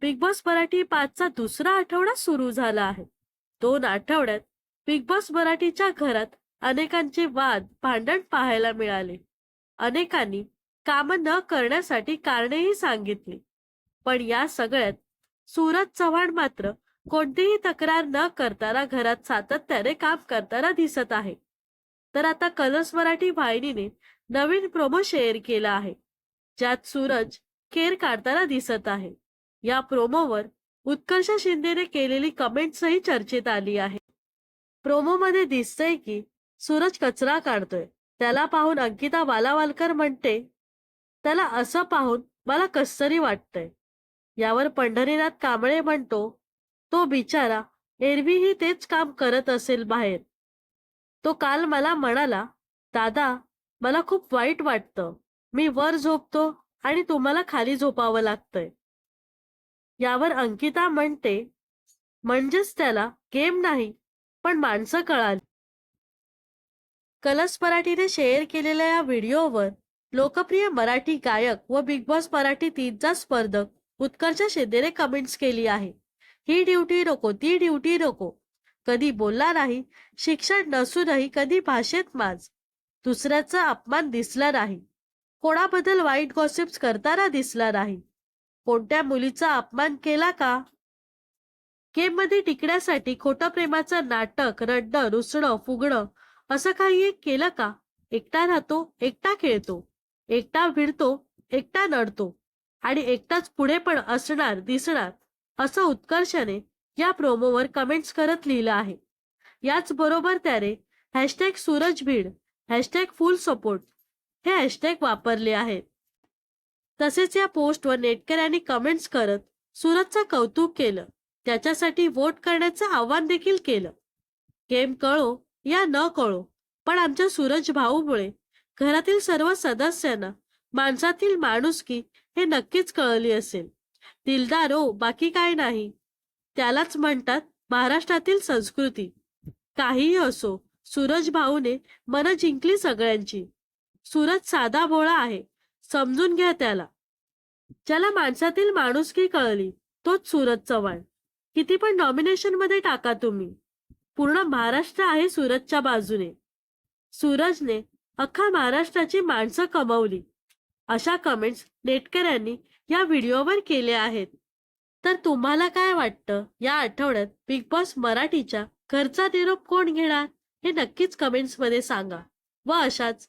Big boss Marathi पाचचा दुसरा आठवडा सुरू झाला आहे. दोन आठवड्यात बिग बॉस मराठीच्या घरात अनेकांचे वाद भांडण पाहायला मिळाले. अनेकांनी काम न करण्यासाठी कारणेही सांगितली. पण या सगळ्यात सूरज चव्हाण मात्र कोणतीही तक्रार न करताना घरात सातत्याने काम करताना दिसत आहे. तर आता कलर्स मराठी वाहिनीने नवीन प्रोमो शेअर केला आहे. ज्यात सूरज केर काढताना दिसत आहे. या प्रोमोवर उत्कर्ष शिंदेने केलेली कमेंट्सही चर्चेत आली आहे प्रोमोमध्ये दिसतंय की सूरज कचरा काढतोय. त्याला पाहून अंकिता वालावालकर म्हणते त्याला असं पाहून मला कसतरी वाटतंय. यावर पंढरीनाथ कांबळे म्हणतो तो बिचारा एरवीही तेच काम करत असेल बाहेर. तो काल मला म्हणाला दादा मला खूप वाईट वाटतं. मी वर झोपतो आणि तुम्हाला खाली झोपावं लागतंय. यावर अंकिता म्हणते म्हणजेच त्याला गेम नाही पण माणसं कळाली. कलस मराठीने शेअर केलेल्या या व्हिडिओवर लोकप्रिय मराठी गायक व बिग बॉस मराठी तीनचा स्पर्धक उत्कर्ष शिंदेने कमेंट्स केली आहे. ही ड्युटी नको ती ड्युटी नको. कधी बोलला नाही शिक्षण नसूनही कधी भाषेत माज. दुसऱ्याचा अपमान दिसला नाही. कोणाबद्दल वाईट गॉसिप्स करताना दिसला नाही. कोणत्या मुलीचा अपमान केला का? गेममध्ये टिकण्यासाठी खोटं प्रेमाचं नाटक रडणं रुसणं फुगणं असं काही एक केलं का? एकटा राहतो एकटा खेळतो एकटा भिडतो एकटा नडतो आणि एकटाच पुढे पण असणार दिसणार असं उत्कर्षाने या प्रोमोवर कमेंट्स करत लिहिलं आहे. याचबरोबर त्याने हॅशटॅग सूरज भीड हॅशटॅग फुल सपोर्ट हे हॅशटॅग वापरले आहेत. तसेच या पोस्टवर नेटकऱ्यांनी कमेंट्स करत सूरजचं कौतुक केलं. त्याच्यासाठी वोट करण्याचं आव्हान देखील केलं. गेम कळो या न कळो पण आमच्या सूरज भाऊमुळे घरातील सर्व सदस्यांना माणसातील माणुसकी हे नक्कीच कळली असेल. दिलदार हो बाकी काय नाही. त्यालाच म्हणतात महाराष्ट्रातील संस्कृती. काहीही असो सूरज भाऊने मन जिंकली सगळ्यांची. सूरज साधा भोळा आहे. समजून घ्या त्याला. ज्याला माणसातील माणुसकी कळली तोच सूरज चव्हाण. किती पण नॉमिनेशनमध्ये टाका तुम्ही. पूर्ण महाराष्ट्र आहे सूरजच्या बाजूने. सूरजने अख्खा महाराष्ट्राची माणसं कमवली. अशा कमेंट्स नेटकऱ्यांनी या व्हिडिओवर केल्या आहेत. तर तुम्हाला काय वाटतं? या आठवड्यात बिग बॉस मराठीच्या घरचा निरोप कोण घेणार? हे नक्कीच कमेंट्समध्ये सांगा. व अशाच